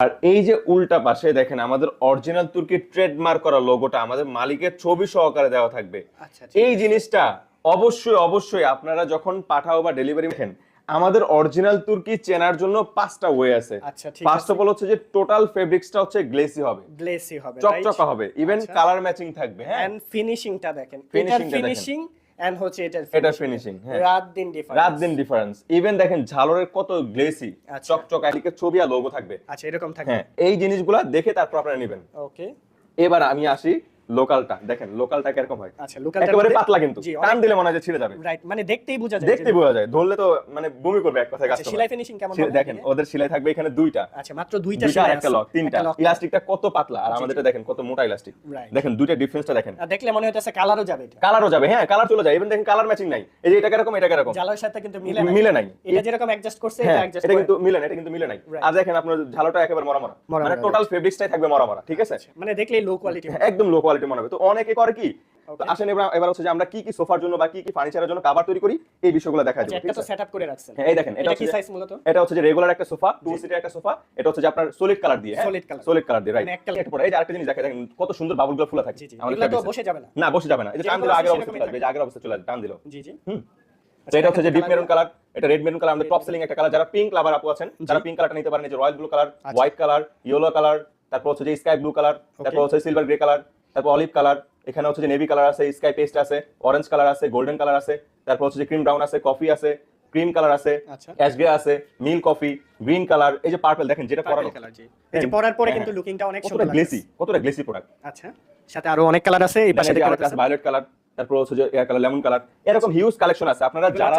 আর এই যে উল্টা পাশে দেখেন আমাদের অরিজিনাল তুর্কির ট্রেডমার্ক করা লোগোটা আমাদের মালিকের ছবি সহকারে দেওয়া থাকবে। আচ্ছা এই জিনিসটা অবশ্যই অবশ্যই আপনারা যখন পাঠাও বা ডেলিভারি দেখেন আমাদের অরিজিনাল তুর্কি চেনার জন্য পাঁচটা ওয়ে আছে। আচ্ছা ফার্স্ট অফ অল হচ্ছে যে টোটাল ফেব্রিক্সটা হচ্ছে গ্লেসি হবে। গ্লেসি হবে চকচকা হবে। ইভেন আচ্ছা। কালার ম্যাচিং থাকবে হ্যাঁ। এন্ড ফিনিশিংটা দেখেন। ফিনিশিং এন্ড হচ্ছে এটা এটা ফিনিশিং হ্যাঁ। রাত দিন ডিফারেন্স রাত দিন ডিফারেন্স ইভেন দেখেন ঝালরের কত গ্লেসি চকচক চকচকা এদিকে ছবি আর লোগো থাকবে। আচ্ছা এরকম থাকে হ্যাঁ এই জিনিসগুলা দেখে তারপর আপনারা নেবেন। ওকে এবার আমি আসি লোকালটা দেখেন লোকালটা কীরকম হয়? আচ্ছা লোকাল একেবারে পাতলা কিন্তু টান দিলে মনে হয় ছিঁড়ে যাবে। রাইট মানে দেখতেই বোঝা যায় দেখতে বোঝা যায় ধরলে তো মানে বমি করবে এক কথায় আচ্ছা, কাস্টমার সেলাই ফিনিশিং কেমন দেখেন ওদের সেলাই থাকবে এখানে দুইটা। আচ্ছা মাত্র দুইটা সেলাই একটা লক তিনটা। ইলাস্টিকটা কত পাতলা আর আমাদেরটা দেখেন কত মোটা ইলাস্টিক দেখেন দুইটা ডিফারেন্সটা দেখেন। দেখলে মনে হচ্ছে কালারও যাবে এটা। কালারও যাবে হ্যাঁ কালার চলে যায়। ইভেন দেখেন কালার ম্যাচিং নাই। এই যে এটা কীরকম এটা কীরকম? সাথে কিন্তু মিলে নাই। মিলে নাই। এটা যেরকম অ্যাডজাস্ট করছে এটা অ্যাডজাস্ট এটা কিন্তু মিলে না এটা কিন্তু মিলে নাই। আর দেখেন আপনার ঝালোটা একেবারে মরা মরা। মানে টোটাল ফেব্রিক্সটাই থাকবে মরা মরা ঠিক আছে? মানে দেখলেই লো কোয়ালিটি একদম লো কোয়ালিটি মনে হবে। তো অনেকে করে কি? তো আসেন এবার এবার হচ্ছে যে আমরা কি কি সোফার জন্য বা কি কি ফার্নিচারের জন্য কাভার তৈরি করি এই বিষয়গুলো দেখা আচ্ছা যাবে একটা ঠিক তো সেটআপ করে রাখছেন। হ্যাঁ, এই দেখেন এটা এটা কি সাইজ মূলত? এটা হচ্ছে যে রেগুলার একটা সোফা টু সিটের একটা সোফা এটা হচ্ছে যে আপনার সলিড কালার দিয়ে Solid color। সলিড কালার দিয়ে রাইট মানে এক colour। পরে এই যে আরেকটা জিনিস দেখেন কত সুন্দর ফুলা থাকে। আমাদের তো বসে যাবে না। না বসে যাবে না। এই যে টান দিলে আগের অবস্থা চলে আসবে এই যে আগের অবস্থা চলে আসবে টান দিল। জি জি। হুম। আচ্ছা, এটা হচ্ছে যে ডিপ মেরুন কালার এটা রেড মেরুন কালার আমাদের টপ সেলিং একটা কালার যারা পিঙ্ক লাভার আপু আছেন যারা পিঙ্ক কালারটা নিতে পারেন এই যে রয়্যাল ব্লু কালার আচ্ছা। হোয়াইট কালার ইয়েলো কালার তারপর হচ্ছে যে স্কাই ব্লু কালার তারপর হচ্ছে সিলভার গ্রে কালার তারপর অলিভ কালার এখানে হচ্ছে যে নেভি কালার আছে স্কাই পেস্ট আছে অরেঞ্জ কালার আছে গোল্ডেন কালার আছে তারপর হচ্ছে যে ক্রিম ব্রাউন আছে কফি আছে ক্রিম কালার আছে আচ্ছা। অ্যাশ গ্রে আছে মিল কফি গ্রিন কালার এই যে পার্পল দেখেন যেটা পরানো। কালার জি। এই যে পরার পরে হ্যাঁ, কিন্তু লুকিংটা অনেক কতটা সুন্দর গ্লেসি কতটা গ্লেসি প্রোডাক্ট আচ্ছা সাথে আরও অনেক কালার আছে এই পাশে দেখতে পাচ্ছেন ভায়োলেট কালার তারপর হচ্ছে যে এয়ার কালার লেমন কালার এরকম হিউজ কালেকশন আছে। আপনারা যারা